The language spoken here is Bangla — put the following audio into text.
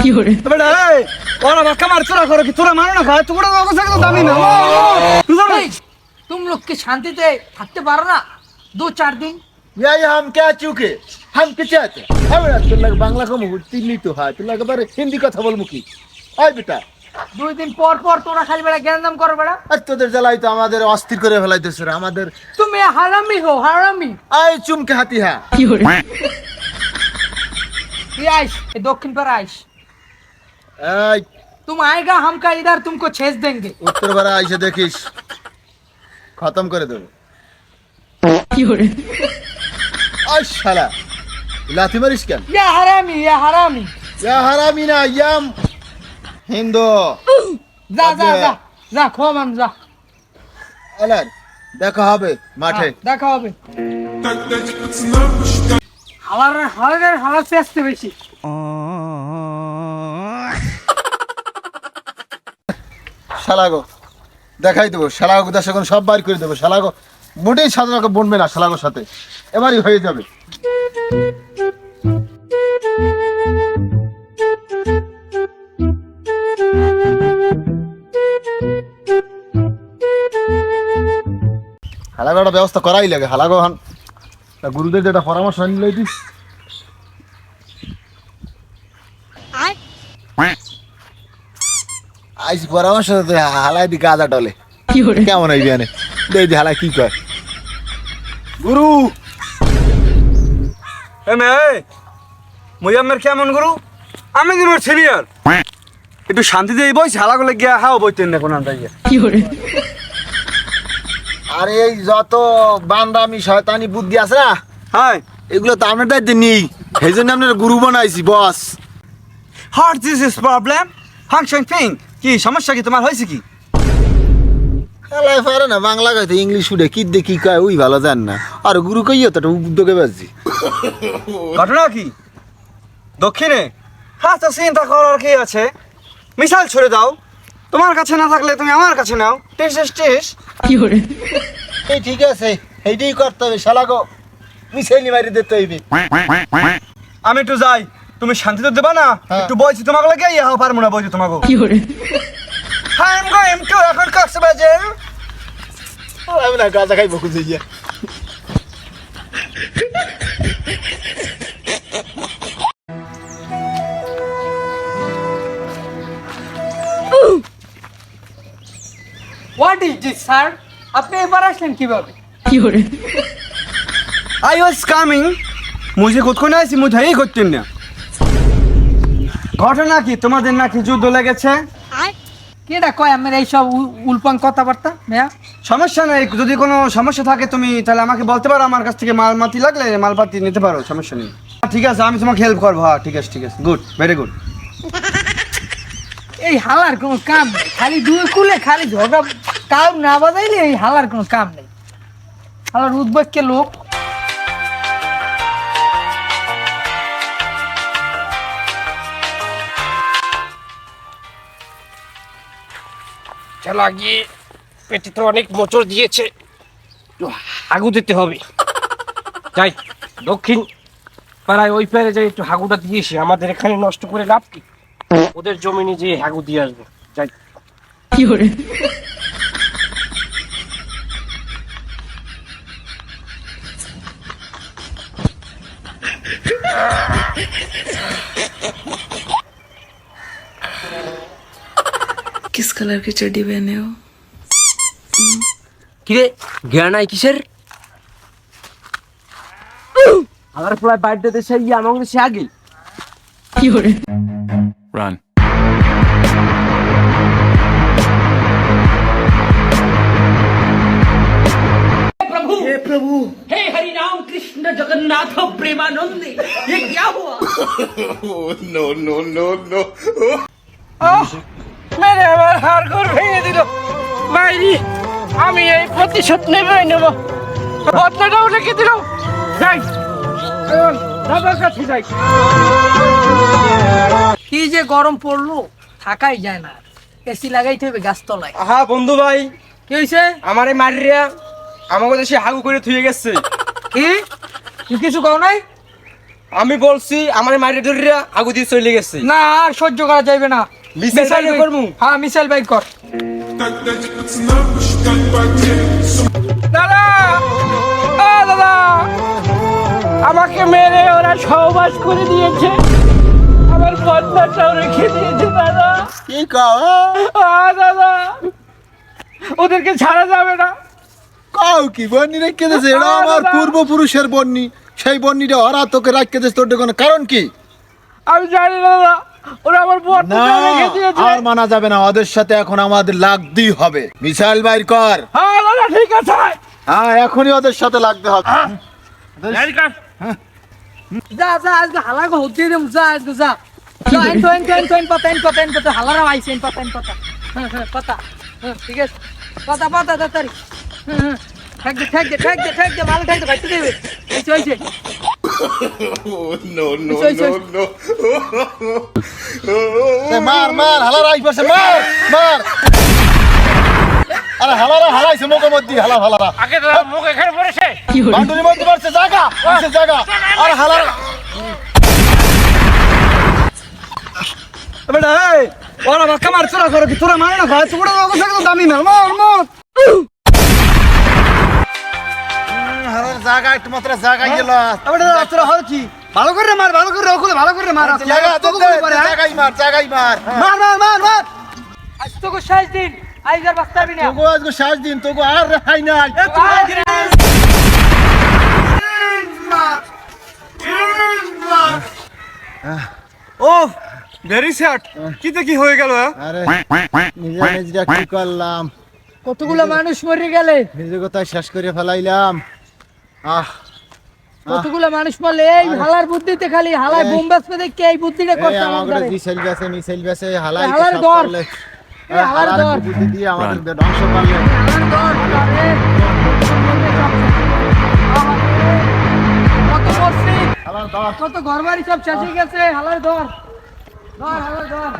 বেটা এই ওরা বাক্কা মার চোরা করে কি তোরা মানো না খায় তোরা তো কাছে তো দামি না এই, तुम लोग की শান্তিতে থাকতে পারো না দু চার দিন या ये हम क्या चूके हम क्या चाहते हम तो लग बांग्ला को मुकुट तिल्ली तो है तो लग बारे हिंदी কথা বল মুখি আয় বেটা দুই দিন পর পর তোরা খালি বেড়া জ্ঞানদাম করো বেড়া আজ তোদের জ্বালাই তো আমাদের অস্থির করে ফেলাইতেছে রে আমাদের তুমি হারামি হো হারামি আয় চুমকে হাতি হ্যাঁ ये आइस ये दक्षिण पर आइस এই तुम आएगा हमका इधर तुमको छेद देंगे উত্তর বারা আইসে দেখিস খতম করে দেবো আয় শালা লাথি মারিস কেন ये हरामी ये हरामी ইয়া হারামি না ইয়াম হিন্দু जा जा अबे। जा जा खो मन जा এলার দেখা হবে মাঠে হ্যাঁ, দেখা হবে হাওয়ার হাওয়ার হাওয়ার পেঁচতে বেশি শালাগো। দেখাই দেবো, শালাগো দাস এখন সব বার করে দেবো, শালাগো। মোটেই সাধারণ বনবে না শালাগোর সাথে। এবারই হয়ে যাবে। হালাগোটা ব্যবস্থা করাই লাগে, হালাগো হান। গুরুদের যেটা পরামর্শ নিলে দিস আইস পরামর্শ হালাই দি গাদা টলে কেমন হইবি আনে দেই দি হালাই কি কয়? গুরু! এ মে মুয়াম্মের কেমন গুরু? আমি কি মোর সিনিয়র। একটু শান্তিতে এই বইস হালা গলে গিয়া হাও বইতেন না কোন আন্দাজ। আরে এই যত বান্দামি শয়তানি বুদ্ধি আছে না হাই। এগুলো তো আপনার দায়িত্বে নেই। সেই জন্য আপনার গুরু বানাইছি boss heart this is problem function thing কি সমস্যা কি? তোমার হয়েছে কি? খেলাই পারে না বাংলা কইতে ইংলিশ উঠে কি দে কি কয় ওই ভালো জান না। আর গুরু কইও তো একটা উদ্যোগে বাজছি। ঘটনা কি? দক্ষিণে হ্যাঁ তো চিন্তা করার কি আছে? মিসাইল ছড়ে দাও। তোমার কাছে না থাকলে তুমি আমার কাছে নাও। টেস টেস টেস এই ঠিক আছে এইটাই করতে হবে শালাগো মিসাইলি মারি দিতে হইবে। আমি একটু যাই। তুমি শান্তি তো দেবা না? হ্যাঁ। একটু বলছি তোমাকে লাগে ইয়া পারব না বলছি তোমাকে। কি করে হ্যাঁ এম গোয়িং টু এখন কক্সবাজার আমি না গাজা খাইব খুঁজে গিয়া। হোয়াট ইজ দিস স্যার আপনি এবার আসলেন কীভাবে? আই ওয়াজ কামিং মুঝে কতক্ষণ আছি মুঝে এই করতেন না। ঘটনা কি? তোমাদের নাকি যুদ্ধ লেগেছে? কেডা কয় আমার এইসব উলপাং কথাবার্তা মেয়া? সমস্যা নেই যদি কোনো সমস্যা থাকে তুমি তাহলে আমাকে বলতে পারো আমার কাছ থেকে মাল মাতি লাগলে মালপাতি নিতে পারো সমস্যা নেই। ঠিক আছে আমি তোমাকে হেল্প করব হ্যাঁ ঠিক আছে ঠিক আছে গুড ভেরি গুড এই হালার কোনো কাম খালি দুই কুলে খালি ঝগড়া কাম না বাজাইলে এই হালার কোনো কাম নেই। হালার উদ্বেগকে লোক চলো গিয়ে পেটে তো অনেক মোচড় দিয়েছে। হাগু দিতে হবে। যাই, দক্ষিণ পাড়ায় ওই পারে যাই, একটু হাগুটা দিয়েছি আমাদের এখানে নষ্ট করে লাভ কি? ওদের জমিনে যেয়ে হাগু দিয়ে আসব। যাই। किस कलर की चड्डी पहने हो কিরে জ্ঞান নাই কিসের আমার প্রায় বাইরে দেশে ইয়ে আমার দেশে আগে Run. हे हरि राम कृष्ण जगन्नाथ प्रेमानंद ये क्या हुआ মেরে আমার হাড় ঘর ভেঙে দিল। বাইরি আমি এই প্রতিশোধ নেবে নেব। বদলাটাও রেখে দিল। যাই দাদার কাছে যাই। কি যে গরম পড়ল থাকাই যায় না। এসি লাগাইতে হবে গাছতলায় হ্যাঁ বন্ধু ভাই। কি হয়েছে আমার এই মারিয়া আমাকে দেশে হাগু করে থুয়ে গেছে। কি? তুই কিছু কও নাই? আমি বলছি আমার মায়ের ধরিয়া আগু দিয়ে চলে গেছে। না আর সহ্য করা যাবে না। মিসাইল করমু? হ্যাঁ মিসাইল বাইক কর। দাদা! দাদা! আমাকে মেরে ওরা সহবাস করে দিয়েছে। আমার পদ্মাটাও রেখে দিয়েছে দাদা। কি কও দাদা! ওদেরকে ছাড়া যাবে না। কও কি বন্নি রেখে দিয়েছে? এটা আমার পূর্বপুরুষের বন্নি। সেই বন্নিটা ওরা তোকে রাখতে দিয়েছে তোর কোনো কারণ কি? আমি জানি না দাদা। ওরা আমার না রেখে দিয়েছে। আর মানা যাবে না ওদের সাথে এখন আমাদের লাগতেই হবে। মিসাইল বাইর কর। হ্যাঁ দাদা ঠিক আছে। হ্যাঁ এখনই ওদের সাথে লাগতে হবে। গাড়ি কাট। যা যা আজকে হালা গো হতে রে যা আজকে যা। তো এন তো এন পাতা এন পাতা এন পাতা হালারা আইছে এন পাতা এন পাতা হ্যাঁ হ্যাঁ পাতা। হ্যাঁ ঠিক আছে। পাতা পাতা তাড়াতাড়ি। হ্যাঁ হ্যাঁ। ঠেক দে ঠেক দে ঠেক দে ঠেক দে ভালো ঠেক দে বাইতে দেবে এই চল চল এ, মার মার হালার আই পাশে মার মার। আরে হালারা হালাইছে মুখের মধ্যে হালা হালারা আগে দাদা মুখ এখানে পড়েছে। বান্ডুরির মধ্যে পারছে জায়গা পারছে জায়গা আরে হালারা। বেটা এই ওরা বাক্কা মার চোরা করে কি? তোরা মানে না ভাই তোরা দামি মার মার মার। জায়গা একটু মাত্র জায়গা গেল। বেটা তোরা হল কি? ভালো করে মার ভালো করে ওগুলো ভালো করে মার জায়গা তোকে করে, হ্যাঁ? জায়গায় মার জায়গায় মার মার মার মার মার। আজ তোকে শেষ দিন আজ আর না। তোকে আজকে শেষ দিন তোকে আর রেহাই নাই। ও ভেরি স্যাড কিতে কি হয়ে গেল হ্যাঁ? আরে নিজে কি করলাম? কতগুলো মানুষ মরে গেলে? নিজে কোথায় শেষ করে ফেলাইলাম। আহ। কতগুলো মানুষ মরলে এই হালার বুদ্ধিতে খালি এই- বোম বাজবে দেখে এই বুদ্ধিটা এই করতে আমাদের মিসাইল বেসে মিসাইল বেসে হালাই হালার দর। এই হালার দর। বুদ্ধি দিয়ে আমাদের ধ্বংস করলে। হালার দর, কত মরছি হালার দর। কত ঘর সব শেষ হয়ে গেছে হালার ধর ধর হালার ধর